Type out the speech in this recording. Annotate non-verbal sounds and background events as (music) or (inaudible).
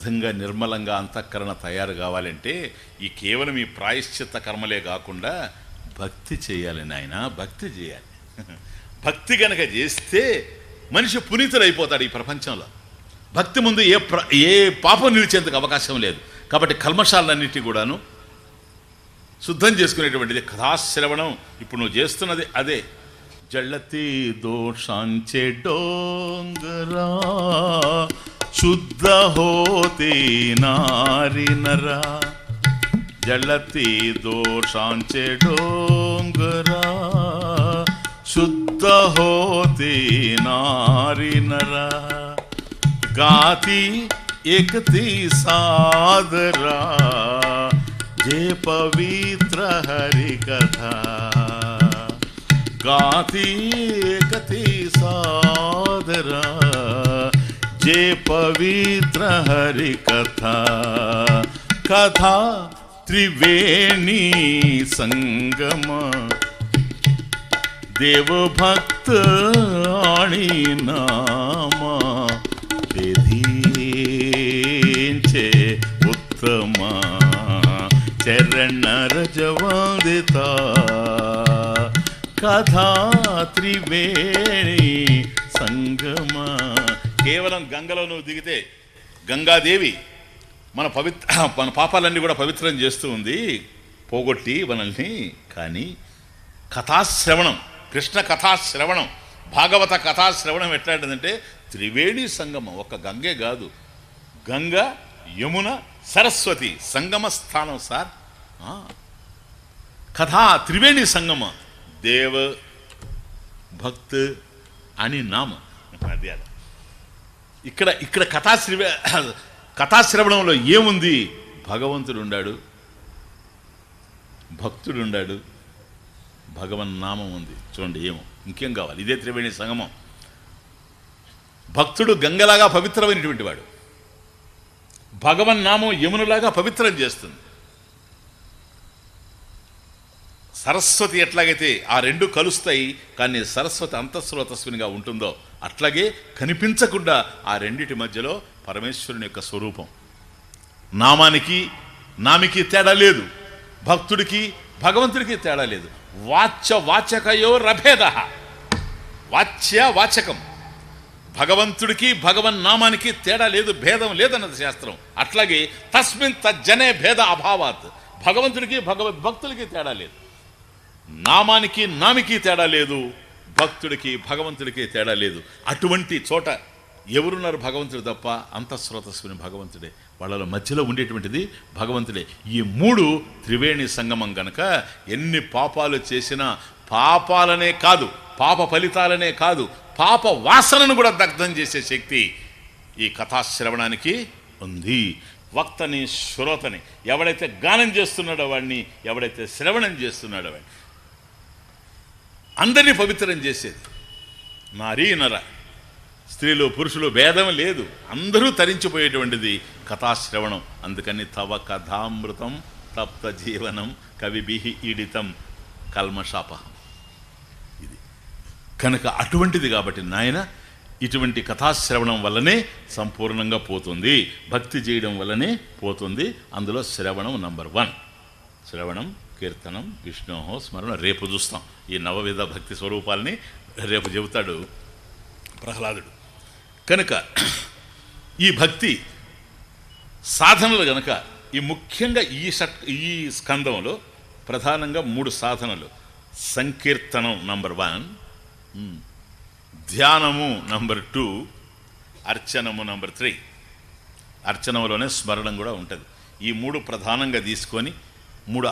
విధంగా నిర్మలంగా అంతఃకరణ తయారు కావాలంటే ఈ కేవలం ఈ ప్రాయశ్చిత్త కర్మలే కాకుండా భక్తి చేయాలి నాయన భక్తి చేయాలి. భక్తి గనక చేస్తే మనిషి పునీతులైపోతాడు ఈ ప్రపంచంలో. భక్తి ముందు ఏ ప్ర ఏ పాపం నిలిచేందుకు అవకాశం లేదు. కాబట్టి కల్మషాలన్నిటి కూడాను శుద్ధం చేసుకునేటువంటిది కథాశ్రవణం. ఇప్పుడు నువ్వు చేస్తున్నది అదే. జళ్ళతి దోషాంచే డోంగరా शुद्ध होते नारी नरा, जलते दोषांचे डोंगरा। शुद्ध होते नारी नरा, गाती एकती सादरा। जे पवित्र हरि कथा, गाती एकती सादरा। જે પવિત્ર હરિ કથા કથા ત્રિવેણી સંગમ. દેવ ભક્ત અણી નામ વિધિ છે ઉત્તમ. ચરણ રજવંદિતા કથા ત્રિવેણી સંગમા. కేవలం గంగలో నువ్వు దిగితే గంగాదేవి మన పవిత్ర (clears throat) మన పాపాలన్నీ కూడా పవిత్రం చేస్తూ ఉంది పోగొట్టి మనల్ని. కానీ కథాశ్రవణం కృష్ణ కథాశ్రవణం భాగవత కథాశ్రవణం ఎట్లాంటిదంటే త్రివేణి సంగమం. ఒక గంగే కాదు. గంగ యమున సరస్వతి సంగమ స్థానం సార్. ఆ. కథా త్రివేణి సంగమ. దేవ భక్త్ అని నామ. అది అది. ఇక్కడ ఇక్కడ కథాశ్రవ కథాశ్రవణంలో ఏముంది? భగవంతుడు ఉండాడు భక్తుడు ఉండాడు భగవన్ నామం ఉంది. చూడండి ఏమో. ఇంకేం కావాలి? ఇదే త్రివేణి సంగమం. భక్తుడు గంగలాగా పవిత్రమైనటువంటి వాడు. భగవన్ నామం యమునులాగా పవిత్రం చేస్తుంది. సరస్వతి ఎట్లాగైతే ఆ రెండు కలుస్తాయి కానీ సరస్వతి అంతఃస్రోతస్వినిగా ఉంటుందో అట్లాగే కనిపించకుండా ఆ రెండిటి మధ్యలో పరమేశ్వరుని యొక్క స్వరూపం. నామానికి నామికి తేడా లేదు. భక్తుడికి భగవంతుడికి తేడా లేదు. వాచ్య వాచకయో రభేద. వాచ్య వాచకం. భగవంతుడికి భగవన్ నామానికి తేడా లేదు భేదం లేదన్నది శాస్త్రం. అట్లాగే తస్మిన్ తజ్జనే భేద అభావాత్. భగవంతుడికి భగవద్భక్తులకి తేడా లేదు. నామానికి నామికి తేడా లేదు. భక్తుడికి భగవంతుడికి తేడా లేదు. అటువంటి చోట ఎవరున్నారు భగవంతుడు తప్ప? అంతఃస్రోతస్సుని భగవంతుడే. వాళ్ళ మధ్యలో ఉండేటువంటిది భగవంతుడే. ఈ మూడు త్రివేణి సంగమం గనక ఎన్ని పాపాలు చేసినా పాపాలనే కాదు పాప ఫలితాలనే కాదు పాప వాసనను కూడా దగ్ధం చేసే శక్తి ఈ కథాశ్రవణానికి ఉంది. వక్తని శ్రోతని ఎవడైతే గానం చేస్తున్నాడో వాడిని ఎవడైతే శ్రవణం చేస్తున్నాడో వాడిని అందరినీ పవిత్రం చేసేది. నారీ నర. స్త్రీలు పురుషులు భేదం లేదు. అందరూ తరించిపోయేటువంటిది కథాశ్రవణం. అందుకని తవ కథామృతం తప్త జీవనం కవిబిహి ఈడితం కల్మషాపహం. ఇది. కనుక అటువంటిది కాబట్టి నాయన ఇటువంటి కథాశ్రవణం వల్లనే సంపూర్ణంగా పోతుంది. భక్తి చేయడం వల్లనే పోతుంది. అందులో శ్రవణం నంబర్ వన్. శ్రవణం కీర్తనం విష్ణోహో స్మరణ. రేపు చూస్తాం. ఈ నవవిధ భక్తి స్వరూపాలని రేపు చెబుతాడు ప్రహ్లాదుడు. కనుక ఈ భక్తి సాధనలు గనక ఈ ముఖ్యంగా ఈ షట్ ఈ స్కందంలో ప్రధానంగా మూడు సాధనలు. సంకీర్తనం నంబర్ వన్ ధ్యానము నంబర్ టూ అర్చనము నంబర్ త్రీ. అర్చనములోనే స్మరణం కూడా ఉంటుంది. ఈ మూడు ప్రధానంగా తీసుకొని మూడు